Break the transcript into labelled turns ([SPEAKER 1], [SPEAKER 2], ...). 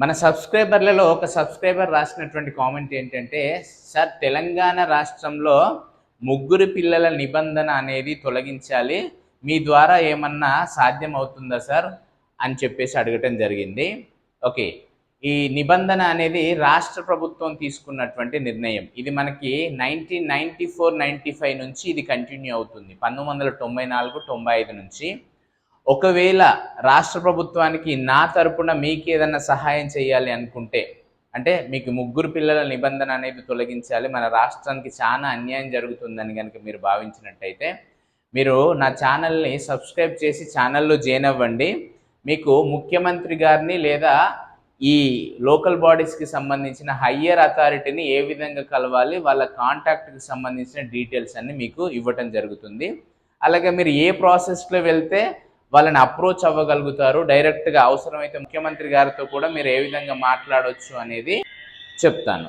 [SPEAKER 1] మన సబ్స్క్రైబర్లలో ఒక సబ్స్క్రైబర్ రాసినటువంటి కామెంట్ ఏంటంటే సార్ తెలంగాణ రాష్ట్రంలో ముగ్గురు పిల్లల నిబంధన అనేది తొలగించాలి. మీ ద్వారా ఏమన్నా సాధ్యం అవుతుందా సార్? అని చెప్పేసి అడగటం జరిగింది. ఓకే. ఈ నిబంధన అనేది రాష్ట్ర ప్రభుత్వం తీసుకున్నటువంటి నిర్ణయం. ఇది మనకి nineteen ninety four ninety five నుంచి ఇది కంటిన్యూ అవుతుంది. పంతొమ్మిది వందల తొంభై నాలుగు తొంభై ఐదు నుంచి. ఒకవేళ రాష్ట్ర ప్రభుత్వానికి నా తరపున మీకు ఏదన్నా సహాయం చేయాలి అనుకుంటే అంటే మీకు ముగ్గురు పిల్లల నిబంధన అనేది తొలగించాలి మన రాష్ట్రానికి చాలా అన్యాయం జరుగుతుందని కనుక మీరు భావించినట్టయితే మీరు నా ఛానల్ని సబ్స్క్రైబ్ చేసి ఛానల్లో జాయిన్ అవ్వండి. మీకు ముఖ్యమంత్రి గారిని లేదా ఈ లోకల్ బాడీస్కి సంబంధించిన హయ్యర్ అథారిటీని ఏ విధంగా కలవాలి వాళ్ళ కాంటాక్ట్కి సంబంధించిన డీటెయిల్స్ అన్ని మీకు ఇవ్వటం జరుగుతుంది. అలాగే మీరు ఏ ప్రాసెస్లో వెళ్తే వాళ్ళని అప్రోచ్ అవ్వగలుగుతారు. డైరెక్ట్గా అవసరమైతే ముఖ్యమంత్రి గారితో కూడా మీరు ఏ విధంగా మాట్లాడవచ్చు అనేది చెప్తాను.